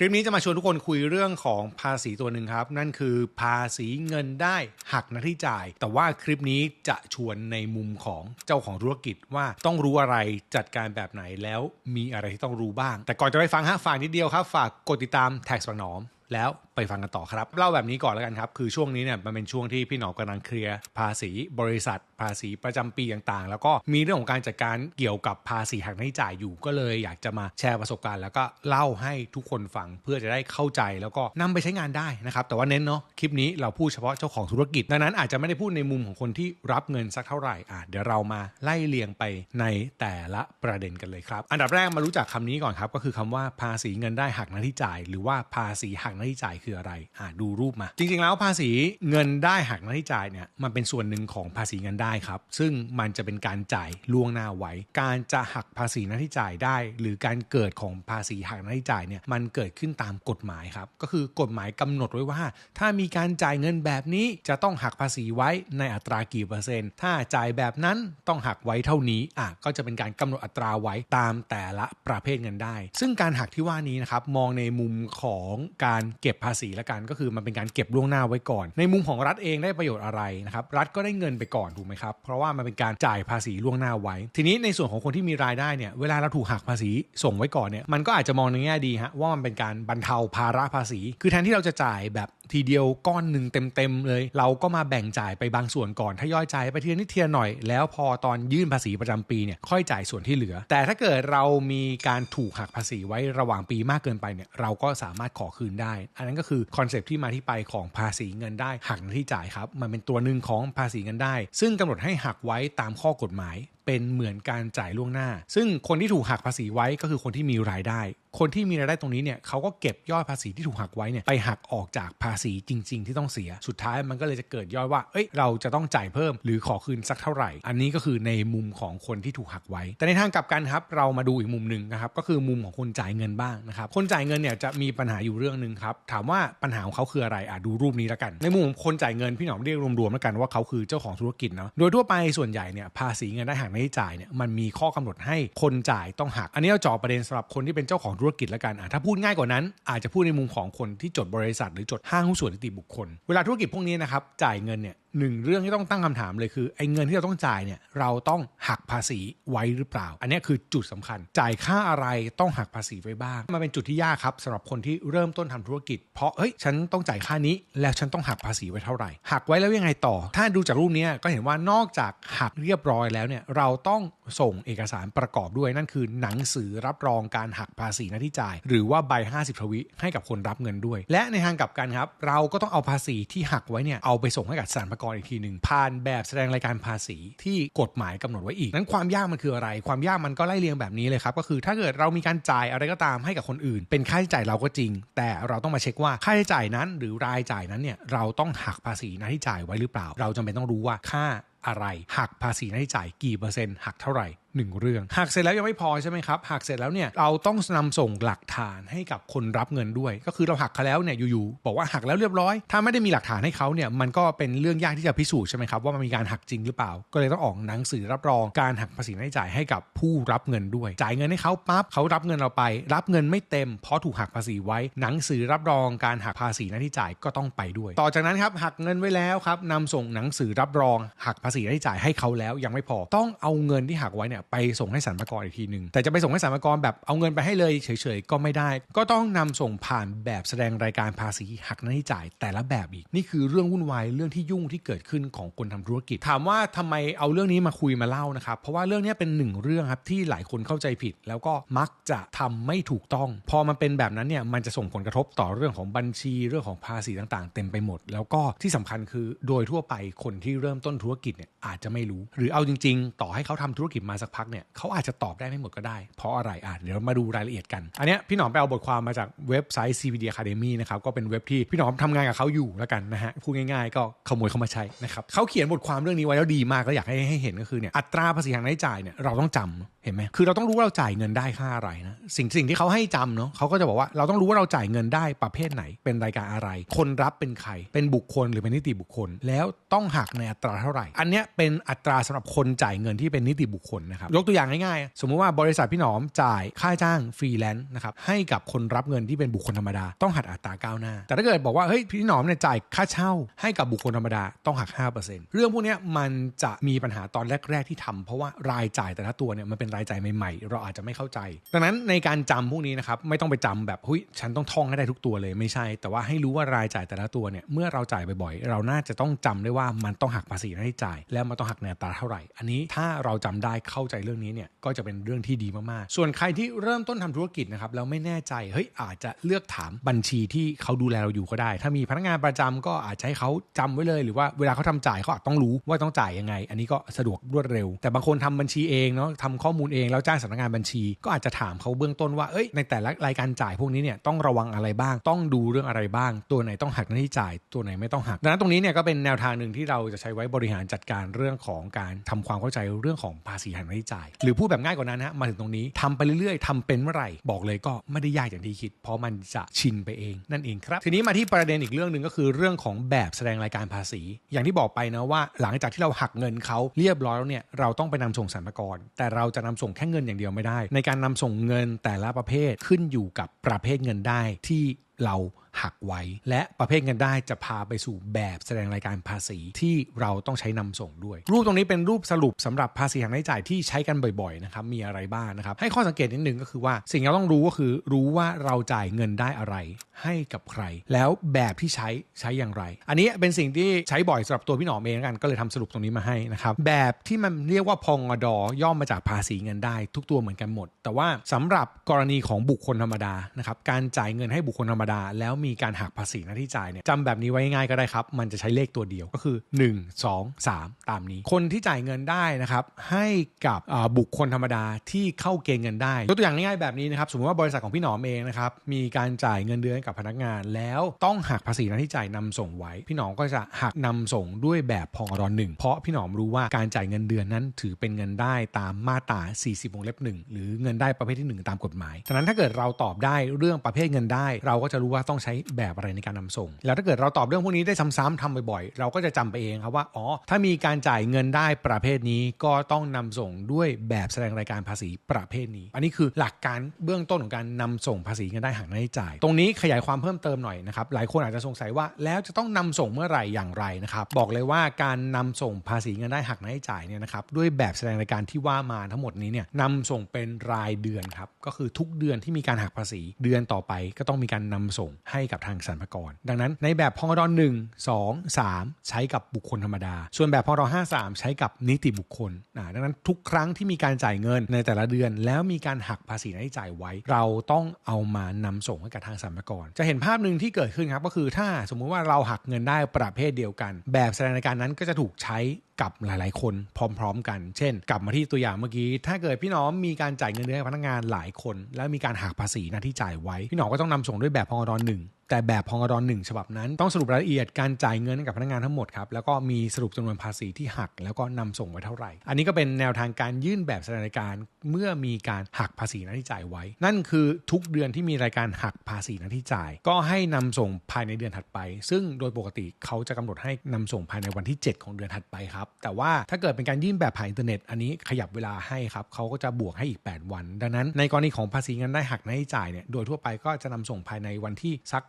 คลิปนี้จะมาชวนทุกคนคุยเรื่องของภาษีตัวหนึ่งครับ นั่นคือภาษีเงินได้หักหน้าที่จ่าย แต่ว่าคลิปนี้จะชวนในมุมของเจ้าของธุรกิจว่าต้องรู้อะไรจัดการแบบไหนแล้วมีอะไรที่ต้องรู้บ้าง แต่ก่อนจะไปฟังฮะฝากนิดเดียวครับ ฝากกดติดตามแท็กสังหนอม แล้วไปฟังกันต่อครับ เล่าแบบนี้ก่อนแล้วกันครับ คือช่วงนี้เนี่ยมันเป็นช่วงที่พี่หนอมกำลังเคลียร์ภาษีบริษัท ภาษีประจำปีต่างๆ แล้วก็มีเรื่องของการจัดการเกี่ยวกับภาษีหักหน้จ่ายอยู่ก็เลยอยากจะมาแชร์ประสบการณ์ แล้วก็เล่าให้ทุกคนฟังเพื่อจะได้เข้าใจแล้วก็นำไปใช้งานได้นะครับแต่ว่าเน้นเนาะคลิปนี้เราพูดเฉพาะเจ้าของธุรกิจดังนั้นอาจจะไม่ได้พูดในมุมของคนที่รับเงินสักเท่าไหร่อะเดี๋ยวเรามาไล่เรียงไปในแต่ละประเด็นกันเลยครับอันดับแรกมารู้จักคำนี้ก่อนครับก็คือคำว่าภาษีเงินได้หักหน้าที่จ่าย หรือว่าภาษีหักหน้าที่จ่ายคืออะไรอะดูรูปมา จริง ๆ แล้วภาษีเงินได้หักหน้าที่จ่ายเนี่ยมันเป็นส่วนหนึ่งของภาษีเงินได้ครับ ซึ่งมันจะเป็นการจ่ายล่วงหน้าไว้ การจะหักภาษีหน้าที่จ่ายได้ หรือการเกิดของภาษีหักหน้าที่จ่ายเนี่ยมันเกิดขึ้นตามกฎหมายครับก็คือกฎหมายกำหนดไว้ว่า ถ้ามีการจ่ายเงินแบบนี้จะต้องหักภาษีไว้ในอัตรากี่เปอร์เซ็นต์ถ้าจ่ายแบบนั้นต้องหักไว้เท่านี้อะก็จะเป็นการกำหนดอัตราไว้ตามแต่ละประเภทเงินได้ ซึ่งการหักที่ว่านี้นะครับมองในมุมของการเก็บภาษีละกันก็คือมันเป็นการเก็บล่วงหน้าไว้ก่อน ในมุมของรัฐเองได้ประโยชน์อะไรนะครับรัฐก็ได้เงินไปก่อนถูกไหมครับเพราะว่ามันเป็นการจ่ายภาษีล่วงหน้าไว้ ทีนี้ในส่วนของคนที่มีรายได้เนี่ยเวลาเราถูกหักภาษีส่งไว้ก่อนเนี่ยมันก็อาจจะมองในแง่ดีฮะว่ามันเป็นการบรรเทาภาระภาษี คือแทนที่เราจะจ่ายแบบ ทีเดียวก้อนหนึ่งเต็มๆเลย เราก็มาแบ่งจ่ายไปบางส่วนก่อนทยอยจ่ายไปทีนิดทีละหน่อย แล้วพอตอนยื่นภาษีประจำปีเนี่ยค่อยจ่ายส่วนที่เหลือ แต่ถ้าเกิดเรามีการถูกหักภาษีไว้ระหว่างปีมากเกินไปเนี่ยเราก็สามารถขอคืนได้ อันนั้นก็คือคอนเซปที่มาที่ไปของภาษีเงินได้หักหน้าที่จ่ายครับมันเป็นตัวหนึ่งของภาษีเงินได้ ซึ่งกำหนดให้หักไว้ตามข้อกฎหมาย เป็นเหมือนการจ่ายล่วงหน้า ซึ่งคนที่ถูกหักภาษีไว้ก็คือคนที่มีรายได้ คนที่มีรายได้ตรงนี้เนี่ยเขาก็เก็บยอดภาษีที่ถูกหักไว้เนี่ยไปหักออกจากภาษีจริง ๆ ที่ต้องเสีย สุดท้ายมันก็เลยจะเกิดยอดว่า เอ้ย เราจะต้องจ่ายเพิ่มหรือขอคืนสักเท่าไหร่ อันนี้ก็คือในมุมของคนที่ถูกหักไว้ แต่ในทางกลับกันครับ เรามาดูอีกมุมหนึ่งนะครับ ก็คือมุมของคนจ่ายเงินบ้างนะครับ คนจ่ายเงินเนี่ยจะมีปัญหาอยู่เรื่องหนึ่งครับ ถามว่าปัญหาของเขาคืออะไรอะดูรูปนี้แล้วกัน ในมุมของคนจ่ายเงินพี่หนอมเรียกรวมๆแล้วกันว่าเขาคือเจ้าของธุรกิจเนาะ โดยทั่วไปส่วนใหญ่เนี่ยภาษีเงินได้หักหน้ไม่จ่ายเนี่ยมันมีข้อกำหนดให้คนจ่ายต้องหัก อันนี้เราจ่อประเด็นสำหรับคนที่เป็นเจ้าของธุรกิจแล้วกันอะถ้าพูดง่ายกว่านั้น อาจจะพูดในมุมของคนที่จดบริษัท หรือจดห้างหุ้นส่วนนิติบุคคล เวลาธุรกิจพวกนี้นะครับจ่ายเงินเนี่ยหนึ่งเรื่องที่ต้องตั้งคำถามเลยคือไอ้เงินที่เราต้องจ่ายเนี่ยเราต้องหักภาษีไว้หรือเปล่า อันนี้คือจุดสำคัญ จ่ายค่าอะไรต้องหักภาษีไว้บ้างมันเป็นจุดที่ยากครับสำหรับคนที่เริ่มต้นทำธุรกิจ เพราะเฮ้ยฉันต้องจ่ายค่านี้ แล้วฉันต้องหักภาษีไว้เท่าไหร่ หักไว้แล้วยังไงต่อ ถ้าดูจากรูปนี้ก็เห็นว่านอกจากหักเรียบร้อยแล้วเนี่ยเราต้องส่งเอกสารประกอบด้วยนั่นคือหนังสือรับรองการหักภาษีหน้าที่จ่าย หรือว่าใบ 50 ทวิให้กับคนรับเงินด้วย และในทางกลับกันครับเราก็ต้องเอาภาษีที่หักไว้เนี่ยเอาไปส่งให้กับสรรพากรอีกทีหนึ่งผ่านแบบแสดงรายการภาษีที่กฎหมายกำหนดไว้อีก นั้นความยากมันคืออะไร ความยากมันก็ไล่เรียงแบบนี้เลยครับ ก็คือถ้าเกิดเรามีการจ่ายอะไรก็ตามให้กับคนอื่น เป็นค่าใช้จ่ายเราก็จริง แต่เราต้องมาเช็คว่าค่าใช้จ่ายนั้น หรือรายจ่ายนั้นเนี่ยเราต้องหักภาษีนะที่จ่ายไว้หรือเปล่า เราจำเป็นต้องรู้ว่าค่าอะไรหักภาษีหน้าที่จ่ายกี่เปอร์เซ็นต์หักเท่าไหร่หนึ่งเรื่องหักเสร็จแล้วยังไม่พอใช่ไหมครับหักเสร็จแล้วเนี่ยเราต้องนำส่งหลักฐานให้กับคนรับเงินด้วย ก็คือเราหักเขาแล้วเนี่ยอยู่ๆบอกว่าหักแล้วเรียบร้อย ถ้าไม่ได้มีหลักฐานให้เขาเนี่ยมันก็เป็นเรื่องยากที่จะพิสูจน์ใช่ไหมครับว่ามันมีการหักจริงหรือเปล่า ก็เลยต้องออกหนังสือรับรองการหักภาษีหน้าที่จ่ายให้กับผู้รับเงินด้วย จ่ายเงินให้เขาปั๊บเขารับเงินเราไป รับเงินไม่เต็ม เพราะถูกหักภาษีไว้ หนังสือรับรองการหักภาษีหน้าที่จ่ายก็ต้องไปด้วย ต่อจากนั้นครับหักเงินไว้แล้วครับนำส่งหนังสือรับรองหักภาษีน้าจ่ายให้เขาแล้วยังไม่พอต้องเอาเงินที่หักไว้เนี่ยไปส่งให้สรรพากรอีกทีหนึ่งแต่จะไปส่งให้สรรพากรแบบเอาเงินไปให้เลยเฉยๆก็ไม่ได้ ก็ต้องนำส่งผ่านแบบแสดงรายการภาษีหักหน้าที่จ่ายแต่ละแบบอีกนี่คือเรื่องวุ่นวายเรื่องที่ยุ่งที่เกิดขึ้นของคนทำธุรกิจ ถามว่าทำไมเอาเรื่องนี้มาคุยมาเล่านะครับ เพราะว่าเรื่องนี้เป็นหนึ่งเรื่องครับที่หลายคนเข้าใจผิด แล้วก็มักจะทำไม่ถูกต้อง พอมันเป็นแบบนั้นเนี่ยมันจะส่งผลกระทบต่อเรื่องของบัญชีเรื่องของภาษีต่างๆ เต็มไปหมด แล้วก็ที่สำคัญคือโดยทั่วไปคนที่เริ่มต้นธุรกิจเนี่ยอาจจะไม่รู้ หรือเอาจริง ๆ ต่อให้เขาทำธุรกิจมาสักพักเนี่ยเขาอาจจะตอบได้ไม่หมดก็ได้ เพราะอะไรอะเดี๋ยวมาดูรายละเอียดกัน อันเนี้ยพี่หนอมไปเอาบทความมาจากเว็บไซต์ CVD Academy นะครับก็เป็นเว็บที่พี่หนอมทำงานกับเขาอยู่แล้วกันนะฮะพูดง่ายๆ ก็ขโมยเขามาใช้นะครับเขาเขียนบทความเรื่องนี้ไว้แล้วดีมากแล้วอยากให้ให้เห็นก็คือเนี่ยอัตราภาษีทางรายจ่ายเนี่ยเราต้องจำ ห็นไหมคือเราต้องรู้ว่าเราจ่ายเงินได้ค่าอะไรนะ สิ่งสิ่งที่เขาให้จำเนาะเขาก็จะบอกว่าเราต้องรู้ว่าเราจ่ายเงินได้ประเภทไหน เป็นรายการอะไร คนรับเป็นใคร เป็นบุคคลหรือเป็นนิติบุคคล แล้วต้องหักในอัตราเท่าไหร่ อันเนี้ยเป็นอัตราสำหรับคนจ่ายเงินที่เป็นนิติบุคคลนะครับ ยกตัวอย่างง่ายๆ สมมุติว่าบริษัทพี่หนอมจ่ายค่าจ้างฟรีแลนซ์นะครับ ให้กับคนรับเงินที่เป็นบุคคลธรรมดา ต้องหักอัตราก้าวหน้า แต่ถ้าเกิดบอกว่าเฮ้ยพี่หนอมเนี่ยจ่ายค่าเช่า ให้กับบุคคลธรรมดาต้องหัก5%เรื่องพวกเนี้ยมันจะมีปัญหาตอนแรก ๆที่ทำเพราะว่ารายจ่ายแต่ละตัวเนี่ยมันเป็นรายจ่ายใหม่ๆ เราอาจจะไม่เข้าใจ ดังนั้นในการจำพวกนี้นะครับไม่ต้องไปจำแบบเฮ้ยฉันต้องท่องให้ได้ทุกตัวเลยไม่ใช่ แต่ว่าให้รู้ว่ารายจ่ายแต่ละตัวเนี่ยเมื่อเราจ่ายบ่อยๆ เราน่าจะต้องจำได้ว่ามันต้องหักภาษีหน้าที่จ่าย แล้วมันต้องหักในอัตราเท่าไหร่ อันนี้ถ้าเราจำได้เข้าใจเรื่องนี้เนี่ยก็จะเป็นเรื่องที่ดีมากๆ ส่วนใครที่เริ่มต้นทำธุรกิจนะครับแล้วไม่แน่ใจเฮ้ยอาจจะเลือกถามบัญชีที่เขาดูแลเราอยู่ก็ได้ ถ้ามีพนักงานประจำก็อาจจะให้เขาจำไว้เลย หรือว่าเวลาเขาทำจ่ายเขาอาจต้องรู้ว่าต้องจ่ายยังไง อันนี้ก็สะดวกรวดเร็ว แต่บางคนทำบัญชีเองเนาะทำข้อมูลเองแล้วจ้างสำนักงานบัญชี ก็อาจจะถามเขาเบื้องต้นว่าเอ้ยในแต่ละรายการจ่ายพวกนี้เนี่ยต้องระวังอะไรบ้าง ต้องดูเรื่องอะไรบ้าง ตัวไหนต้องหักหน้าที่จ่ายตัวไหนไม่ต้องหักดังนั้นตรงนี้เนี่ยก็เป็นแนวทางหนึ่งที่เราจะใช้ไว้บริหารจัดการเรื่องของการทำความเข้าใจเรื่องของภาษีหักหน้าที่จ่าย หรือพูดแบบง่ายกว่านั้นฮะมาถึงตรงนี้ทำไปเรื่อยๆทำเป็นเมื่อไหร่บอกเลยก็ไม่ได้ยากอย่างที่คิด เพราะมันจะชินไปเองนั่นเองครับ ทีนี้มาที่ประเด็นอีกเรื่องหนึ่งก็คือเรื่องของแบบแสดงรายการภาษี อย่างที่บอกไปนะว่า หลังจากที่เราหักเงินเขาเรียบร้อยแล้วเนี่ยเราต้องไปนำส่งสรรพากรแต่เราจะนำส่งแค่เงินอย่างเดียวไม่ได้ ในการนำส่งเงินแต่ละประเภทขึ้นอยู่กับประเภทเงินได้ที่เราหักไว้ และประเภทเงินได้จะพาไปสู่แบบแสดงรายการภาษีที่เราต้องใช้นำส่งด้วย รูปตรงนี้เป็นรูปสรุปสำหรับภาษีหักหน้าที่จ่ายที่ใช้กันบ่อยๆนะครับมีอะไรบ้างนะครับ ให้ข้อสังเกตนิดนึงก็คือว่าสิ่งที่เราต้องรู้ก็คือรู้ว่าเราจ่ายเงินได้อะไร ให้กับใคร แล้วแบบที่ใช้ใช้อย่างไร อันนี้เป็นสิ่งที่ใช้บ่อยสำหรับตัวพี่หนอมเองกันก็เลยทำสรุปตรงนี้มาให้นะครับแบบที่มันเรียกว่าพองอดอย่อมมาจากภาษีเงินได้ ทุกตัวเหมือนกันหมด แต่ว่าสำหรับกรณีของบุคคลธรรมดานะครับการจ่ายเงินให้บุคคลธรรมดาแล้วมีการหักภาษีหน้าที่จ่ายเนี่ยจำแบบนี้ไว้ง่ายก็ได้ครับ มันจะใช้เลขตัวเดียวก็คือ 1 2 3 ตามนี้ คนที่จ่ายเงินได้นะครับให้กับบุคคลธรรมดาที่เข้าเกณฑ์เงินได้ยกตัวอย่างง่ายๆแบบนี้นะครับสมมติว่าบริษัทของพี่หนอมเองนะครับมีการจ่ายเงินเดือนกับพนักงาน แล้วต้องหักภาษีหน้าที่จ่ายนำส่งไว้ พี่หนอมก็จะหักนำส่งด้วยแบบพองรหนึ่งเพราะพี่หนอมรู้ว่าการจ่ายเงินเดือนนั้น ถือเป็นเงินได้ตามมาตรา 40 วงเล็บหนึ่งหรือเงินได้ประเภทที่ 1 ตามกฎหมายฉะนั้นถ้าเกิดเราตอบได้เรื่องประเภทเงินได้ เราก็จะรู้ว่าต้องใช้แบบอะไรในการนำส่ง แล้วถ้าเกิดเราตอบเรื่องพวกนี้ได้ซ้ำๆทำบ่อยๆ เราก็จะจำไปเองครับว่าอ๋อถ้ามีการจ่ายเงินได้ประเภทนี้ก็ต้องนำส่งด้วยแบบแสดงรายการภาษีประเภทนี้ อันนี้คือหลักการเบื้องต้นของการนำส่งภาษีเงินได้หักหน้าที่จ่าย ตรงนี้ขยายความเพิ่มเติมหน่อยนะครับหลายคนอาจจะสงสัยว่าแล้วจะต้องนำส่งเมื่อไหร่อย่างไรนะครับบอกเลยว่าการนำส่งภาษีเงินได้หักหน้าที่จ่ายเนี่ยนะครับด้วยแบบแสดงรายการที่ว่ามาทั้งหมดนี้เนี่ยนำส่งเป็นรายเดือนครับก็คือทุกเดือนที่มีการหักภาษีเดือนต่อไปก็ต้องมีการนำส่งให้ให้กับทางสรรพากร ดังนั้นในแบบพงดหนึ่งสองสามใช้กับบุคคลธรรมดา ส่วนแบบพงดห้าสามใช้กับนิติบุคคลดังนั้นทุกครั้งที่มีการจ่ายเงินในแต่ละเดือน แล้วมีการหักภาษีหน้าที่จ่ายไว้ เราต้องเอามานำส่งให้กับทางสรรพากร จะเห็นภาพหนึ่งที่เกิดขึ้นครับก็คือถ้าสมมุติว่าเราหักเงินได้ประเภทเดียวกัน แบบแสดงรายการนั้นก็จะถูกใช้ กับหลาย ๆ คนพร้อม ๆ กัน เช่น กลับมาที่ตัวอย่างเมื่อกี้ ถ้าเกิดพี่น้องมีการจ่ายเงินเดือนให้พนักงานหลายคน แล้วมีการหักภาษีหน้าที่จ่ายไว้ พี่น้องก็ต้องนำส่งด้วยแบบพอดหนึ่ง แต่แบบพองดหนึ่งฉบับนั้น ต้องสรุปรายละเอียดการจ่ายเงินให้กับพนักงานทั้งหมดครับแล้วก็มีสรุปจำนวนภาษีที่หัก แล้วก็นำส่งไว้เท่าไหร่ อันนี้ก็เป็นแนวทางการยื่นแบบสดงรายการเมื่อมีการหักภาษีหน้าที่จ่ายไว้ นั่นคือทุกเดือนที่มีรายการหักภาษีหน้าที่จ่าย ก็ให้นำส่งภายในเดือนถัดไป ซึ่งโดยปกติเขาจะกำหนดให้นำส่งภายในวันที่ 7 ของเดือนถัดไปครับแต่ว่าถ้าเกิดเป็นการยื่นแบบผ่านอินเทอร์เน็ตอันนี้ขยับเวลาให้ครับเขาก็จะบวกให้อีก 8 วัน ดังนั้น ในกรณีของภาษีเงินได้หักหน้าที่จ่ายเนี่ยโดยทั่วไปก็จะนำส่งภายในวันที่สัก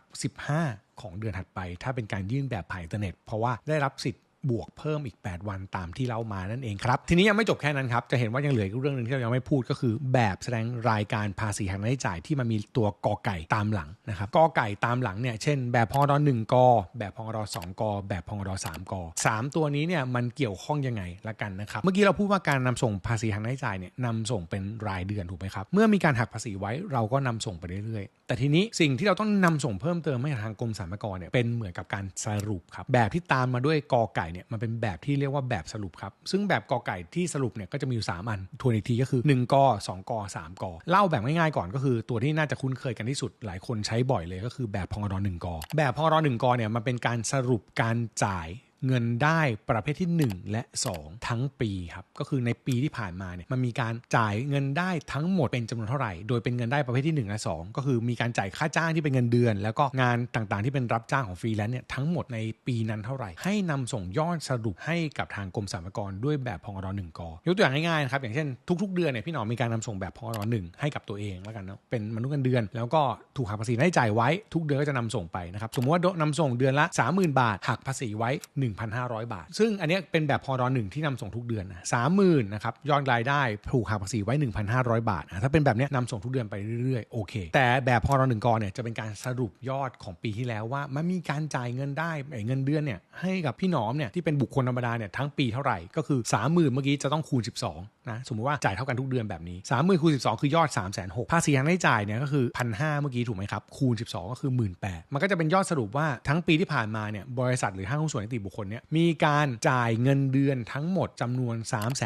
15 ของเดือนถัดไป ถ้าเป็นการยื่นแบบผ่านอินเทอร์เน็ต เพราะว่าได้รับสิทธิ์ บวกเพิ่มอีก 8 วันตามที่เล่ามานั่นเองครับ ทีนี้ยังไม่จบแค่นั้นครับ จะเห็นว่ายังเหลืออีกเรื่องหนึ่งที่เรายังไม่พูดก็คือ แบบแสดงรายการภาษีหักหน้าที่จ่ายที่มันมีตัวกอไก่ตามหลังนะครับกอไก่ตามหลังเนี่ยเช่น แบบพงดหนึ่งกอแบบพงดสองกอแบบพงดสามกอสามตัวนี้เนี่ยมันเกี่ยวข้องยังไงละกันนะครับเมื่อกี้เราพูดว่าการนำส่งภาษีหักหน้าที่จ่ายเนี่ยนำส่งเป็นรายเดือนถูกไหมครับเมื่อมีการหักภาษีไว้เราก็นำส่งไปเรื่อยๆ แต่ทีนี้สิ่งที่เราต้องนำส่งเพิ่มเติมให้ทางกรมสรรพากรเนี่ยเป็นเหมือนกับการสรุปครับแบบที่ตามมาด้วยกอไก่เนี่ยมันเป็นแบบที่เรียกว่าแบบสรุปครับ ซึ่งแบบกอไก่ที่สรุปเนี่ยก็จะมีอยู่ 3 อันทวนอีกทีก็คือ 1กอ2กอ3กอเล่าแบบง่ายๆก่อนก็คือ ตัวที่น่าจะคุ้นเคยกันที่สุดหลายคนใช้บ่อยเลยก็คือแบบพองดหนึ่งกอแบบพองดหนึ่งกอเนี่ยมันเป็นการสรุปการจ่าย เงินได้ประเภทที่ 1 และ 2 ทั้งปีครับก็คือในปีที่ผ่านมาเนี่ยมันมีการจ่ายเงินได้ทั้งหมดเป็นจำนวนเท่าไหร่ โดยเป็นเงินได้ประเภทที่ 1 และ 2 ก็คือมีการจ่ายค่าจ้างที่เป็นเงินเดือน แล้วก็งานต่างๆ ที่เป็นรับจ้างของฟรีแลนซ์เนี่ยทั้งหมดในปีนั้นเท่าไหร่ ให้นำส่งยอดสรุปให้กับทางกรมสรรพากรด้วยแบบพงรหนึ่งกยกตัวอย่างง่ายๆนะครับอย่างเช่นทุก ๆ เดือนเนี่ยพี่หนอมมีการนำส่งแบบพงรหนึ่งให้กับตัวเองแล้วกันเนาะเป็นมนุษย์เงินเดือน แล้วก็ถูกหักภาษีได้จ่ายไว้ทุกเดือนก็จะนำส่งไปนะครับสมมติว่านำส่งเดือนละ 30,000 บาทหักภาษีไว้1,500 บาท ซึ่งอันนี้เป็นแบบพรหนึ่งที่นำส่งทุกเดือนนะสามหมื่นนะครับยอดรายได้ถูกหักภาษีไว้ 1,500 บาทนะถ้าเป็นแบบนี้นำส่งทุกเดือนไปเรื่อยๆโอเค แต่แบบพรหนึ่งกอเนี่ยจะเป็นการสรุปยอดของปีที่แล้วว่า มันมีการจ่ายเงินได้เงินเดือนเนี่ยให้กับพี่หนอมเนี่ยที่เป็นบุคคลธรรมดาเนี่ยทั้งปีเท่าไหร่ก็คือ 30,000 เมื่อกี้จะต้องคูณ 12 นะ สมมติว่าจ่ายเท่ากันทุกเดือนแบบนี้30,000คูณ12คือยอด3 6 0 0 0ภาษีทางได้จ่ายเนี่ยก็คือ1,500เมื่อกี้ถูกไหมครับ คูณ12ก็คือ18,000มันก็จะเป็นยอดสรุปว่าทั้งปีที่ผ่านมาเนี่ยบริษัทหรือห้างหุ้นส่วนนิติบุคคลเนี่ยมีการจ่ายเงินเดือนทั้งหมดจำนวน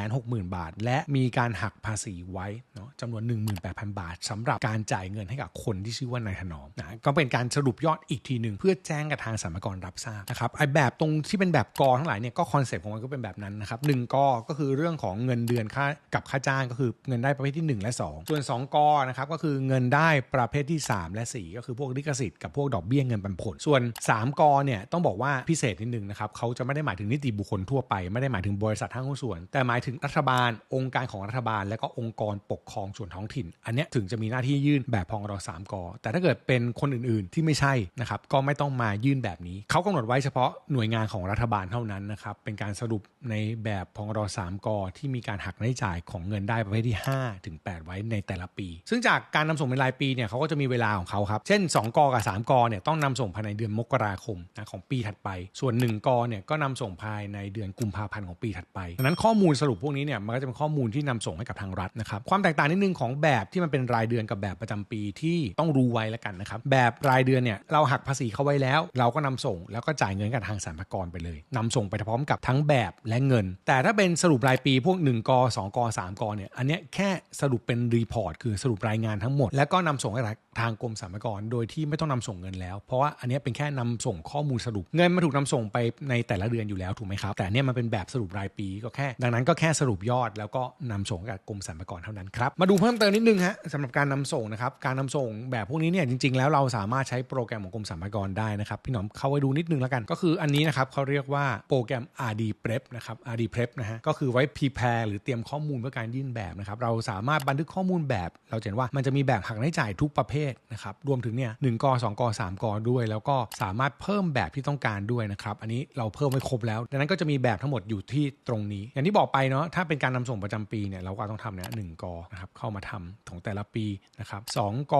360,000บาท และมีการหักภาษีไว้เนาะจำนวน 18,000 บาทสำหรับการจ่ายเงินให้กับคนที่ชื่อว่านายถนอมนะก็เป็นการสรุปยอดอีกทีหนึ่งเพื่อแจ้งกับทางสรรพากรรับทราบนะครับไอแบบตรงที่เป็นแบบกอทั้งหลายเนี่ยก็คอนเซ็ปต์ของมันก็เป็นแบบนั้นนะครับหนึ่งกอก็คือเรื่องของเงินเดือนค่ากับค่าจ้างก็คือเงินได้ประเภทที่ 1 และ 2 ส่วน2กอนะครับก็คือเงินได้ประเภทที่ 3 และ 4 ก็คือพวกลิขสิทธิ์กับพวกดอกเบี้ยเงินปันผล ส่วน 3กอเนี่ยต้องบอกว่าพิเศษนิดนึงนะครับเขาจะไม่ได้หมายถึงนิติบุคคลทั่วไป ไม่ได้หมายถึงบริษัทห้างหุ้นส่วน แต่หมายถึงรัฐบาล องค์การของรัฐบาล และก็องค์กรปกครองส่วนท้องถิ่น อันเนี้ยถึงจะมีหน้าที่ยื่นแบบพองรสามกอแต่ถ้าเกิดเป็นคนอื่นๆ ที่ไม่ใช่นะครับก็ไม่ต้องมายื่นแบบนี้เขากำหนดไว้เฉพาะหน่วยงานของรัฐบาลเท่านั้นนะครับเป็นการสรุปในแบบพองรสามกอที่มีการหักรายจ่ายของเงินได้ประเภทที่ 5 ถึง 8 ไว้ในแต่ละปี ซึ่งจากการนำส่งเป็นรายปีเนี่ยเขาก็จะมีเวลาของเขาครับ เช่น 2กอกับ 3กอเนี่ยต้องนำส่งภายในเดือนมกราคมนะของปีถัดไป ส่วน 1กอเนี่ยก็นำส่งภายในเดือนกุมภาพันธ์ของปีถัดไปดังนั้นข้อมูลสรุปพวกนี้เนี่ยมันก็จะเป็นข้อมูลที่นำส่งให้กับทางรัฐนะครับความแตกต่างนิดนึงของแบบที่มันเป็นรายเดือนกับแบบประจำปีที่ต้องรู้ไว้แล้วกันนะครับแบบรายเดือนเนี่ยเราหักภาษีเข้าไว้แล้ว เราก็นำส่งแล้วก็จ่ายเงินกับทางสรรพากรไปเลยนำส่งไปพร้อมกับทั้งแบบและเงิน แต่ถ้าเป็นสรุปรายปีพวก 1กอ2กอ3กอเนี่ยอันเนี้ยแค่สรุปเป็นรีพอร์ตคือสรุปรายงานทั้งหมด แล้วก็นำส่งให้ทางกรมสรรพากรโดยที่ไม่ต้องนำส่งเงินแล้ว เพราะว่าอันนี้เป็นแค่นำส่งข้อมูลสรุป เงินมาถูกนำส่งไปในแต่ละเดือนอยู่แล้วถูกไหมครับ แต่เนี่ยมันเป็นแบบสรุปรายปีก็แค่ ดังนั้นก็แค่สรุปยอด แล้วก็นำส่งกับกรมสรรพากรเท่านั้นครับ มาดูเพิ่มเติมนิดนึงฮะสำหรับการนำส่งนะครับ การนำส่งแบบพวกนี้เนี่ยจริง ๆ แล้วเราสามารถใช้โปรแกรมของกรมสรรพากรได้นะครับ พี่หนอมเข้าไปดูนิดนึงแล้วกัน ก็คืออันนี้นะครับเขาเรียกว่าโปรแกรม RD Prep นะครับ RD Prep นะฮะ ก็คือไว้ prepare หรือเตรียมข้อมูลเพื่อการยื่นแบบนะครับ เราสามารถบันทึกข้อมูลแบบ เราเห็นว่ามันจะมีแบบหักรายจ่ายทุกประเภทนะครับรวมถึงเนี่ยหนึ่งกสองกสามกด้วย แล้วก็สามารถเพิ่มแบบที่ต้องการด้วยนะครับอันนี้เราเพิ่มไว้ครบแล้ว ดังนั้นก็จะมีแบบทั้งหมดอยู่ที่ตรงนี้ อย่างที่บอกไปเนาะถ้าเป็นการนำส่งประจำปีเนี่ยเราก็ต้องทำเนี่ยหนึ่งกนะครับเข้ามาทำของแต่ละปีนะครับสองก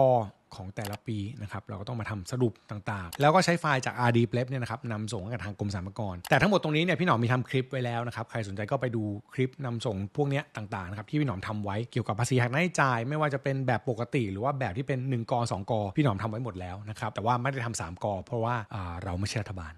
ของแต่ละปีนะครับเราก็ต้องมาทำสรุปต่างๆ แล้วก็ใช้ไฟล์จาก RD p l e p เนี่ยนะครับนำส่งกับทางกรมสรรพากร แต่ทั้งหมดตรงนี้เนี่ยพี่หนอมมีทำคลิปไว้แล้วนะครับใครสนใจก็ไปดูคลิปนำส่งพวกนี้ต่างๆนะครับที่พี่หนอมทำไว้เกี่ยวกับภาษีหักหน้าจ่าย ไม่ว่าจะเป็นแบบปกติ หรือว่าแบบที่เป็น 1กอ2กอพี่หนอมทำไว้หมดแล้วนะครับแต่ว่าไม่ได้ทำ3กอเพราะว่าเราไม่ใช่รัฐบาล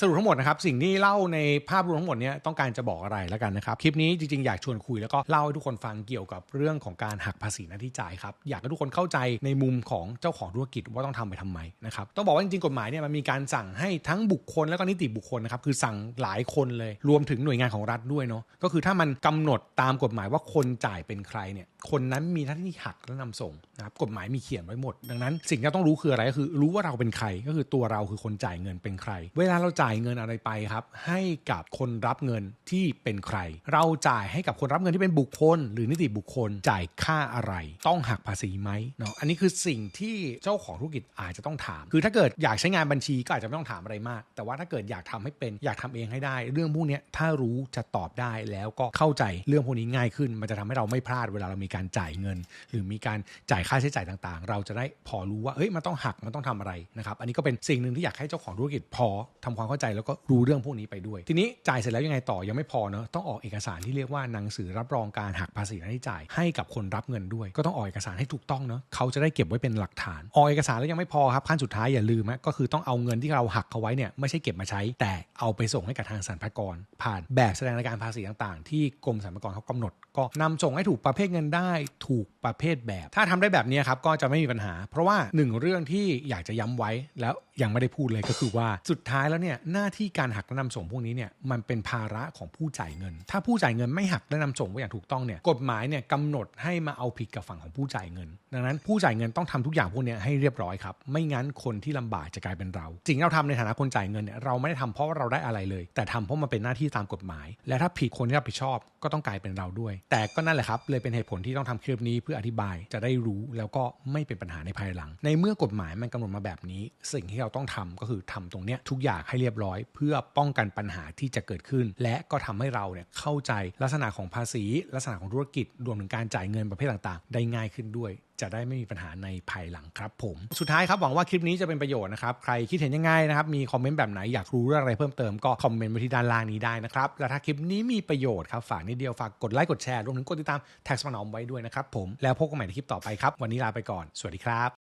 สรุปทั้งหมดนะครับสิ่งที่เล่าในภาพรวมทั้งหมดนี้ต้องการจะบอกอะไรแล้วกันนะครับ คลิปนี้จริงๆ อยากชวนคุยแล้วก็เล่าให้ทุกคนฟังเกี่ยวกับเรื่องของการหักภาษีหน้าที่จ่ายครับอยากให้ทุกคนเข้าใจในมุมของเจ้าของธุรกิจว่าต้องทำไปทำไมนะครับต้องบอกว่าจริงๆกฎหมายเนี่ยมันมีการสั่งให้ทั้งบุคคลแล้วก็นิติบุคคลนะครับคือสั่งหลายคนเลยรวมถึงหน่วยงานของรัฐด้วยเนาะก็คือถ้ามันกำหนดตามกฎหมายว่าคนจ่ายเป็นใครเนี่ยคนนั้นมีหน้าที่หักและนำส่งนะครับกฎหมายมีเขียนไว้หมด ดังนั้น สิ่งที่ต้องรู้คืออะไรก็คือ รู้ว่าเราเป็นใครก็คือตัวเราคือคนจ่ายเงินเป็นใคร เวลาเราจายเงินอะไรไปครับ ให้กับคนรับเงินที่เป็นใคร เราจ่ายให้กับคนรับเงินที่เป็นบุคคล หรือนิติบุคคลจ่ายค่าอะไร ต้องหักภาษีไหมเนาะอันนี้คือสิ่งที่เจ้าของธุรกิจอาจจะต้องถาม คือถ้าเกิดอยากใช้งานบัญชีก็อาจจะไม่ต้องถามอะไรมาก แต่ว่าถ้าเกิดอยากทำให้เป็นอยากทำเองให้ได้ เรื่องพวกนี้ถ้ารู้จะตอบได้แล้วก็เข้าใจเรื่องพวกนี้ง่ายขึ้น มันจะทำให้เราไม่พลาดเวลาเรามีการจ่ายเงิน หรือมีการจ่ายค่าใช้จ่ายต่างๆ เราจะได้พอรู้ว่าเฮ้ยมันต้องหักมันต้องทำอะไรนะครับอันนี้ก็เป็นสิ่งหนึ่งที่อยากให้เจ้าของธุรกิจพอทำความเข้าใจแล้วก็รู้เรื่องพวกนี้ไปด้วย ทีนี้จ่ายเสร็จแล้วยังไงต่อยังไม่พอเนาะต้องออกเอกสารที่เรียกว่าหนังสือรับรองการหักภาษีหน้าที่จ่ายให้กับคนรับเงินด้วย ก็ต้องออกเอกสารให้ถูกต้องเนาะเขาจะได้เก็บไว้เป็นหลักฐานออกเอกสารแล้วยังไม่พอครับขั้นสุดท้ายอย่าลืมนะก็คือต้องเอาเงินที่เราหักเขาไว้เนี่ยไม่ใช่เก็บมาใช้ แต่เอาไปส่งให้กับทางสรรพากร ผ่านแบบแสดงรายการภาษีต่างๆ ที่กรมสรรพากรเขากำหนด ก็นำส่งให้ถูกประเภทเงินได้ถูกประเภทแบบ ถ้าทำได้แบบนี้ครับก็จะไม่มีปัญหา เพราะว่าหนึ่งเรื่องที่อยากจะย้ำไว้แล้วยังไม่ได้พูดเลยก็คือว่าสุดท้ายแล้วเนี่ยหน้าที่การหักและนำส่งพวกนี้เนี่ยมันเป็นภาระของผู้จ่ายเงิน ถ้าผู้จ่ายเงินไม่หักและนำส่งไว้อย่างถูกต้องเนี่ยกฎหมายเนี่ยกำหนดให้มาเอาผิดกับฝั่งของผู้จ่ายเงิน ดังนั้นผู้จ่ายเงินต้องทำทุกอย่างพวกนี้ให้เรียบร้อยครับไม่งั้นคนที่ลำบากจะกลายเป็นเราสิ่งเราทำในฐานะคนจ่ายเงินเนี่ยเราไม่ได้ทำเพราะว่าเราได้อะไรเลย แต่ทำเพราะมันเป็นหน้าที่ตามกฎหมาย และถ้าผิดคนที่รับผิดชอบก็ต้องกลายเป็นเราด้วย แต่ก็นั่นแหละครับเลยเป็นเหตุผลที่ต้องทำคลิปนี้เพื่ออธิบายจะได้รู้แล้วก็ไม่เป็นปัญหาในภายหลัง ในเมื่อกฎหมายมันกำหนดมาแบบนี้ สิ่งที่เราต้องทำก็คือทำตรงเนี้ยทุกอย่างให้เรียบร้อย เพื่อป้องกันปัญหาที่จะเกิดขึ้น และก็ทำให้เราเนี่ยเข้าใจลักษณะของภาษี ลักษณะของธุรกิจรวมถึงการจ่ายเงินประเภทต่างๆ ได้ง่ายขึ้นด้วยจะได้ไม่มีปัญหาในภายหลังครับผม สุดท้ายครับหวังว่าคลิปนี้จะเป็นประโยชน์นะครับ ใครคิดเห็นยังไงนะครับ มีคอมเมนต์แบบไหนอยากรู้เรื่องอะไรเพิ่มเติมก็คอมเมนต์ไว้ที่ด้านล่างนี้ได้นะครับ และถ้าคลิปนี้มีประโยชน์ครับ ฝากนิดเดียวฝากกดไลค์กดแชร์รวมถึงกดติดตามแท็กสมานอมไว้ด้วยนะครับผม แล้วพบกันใหม่ในคลิปต่อไปครับ วันนี้ลาไปก่อน สวัสดีครับ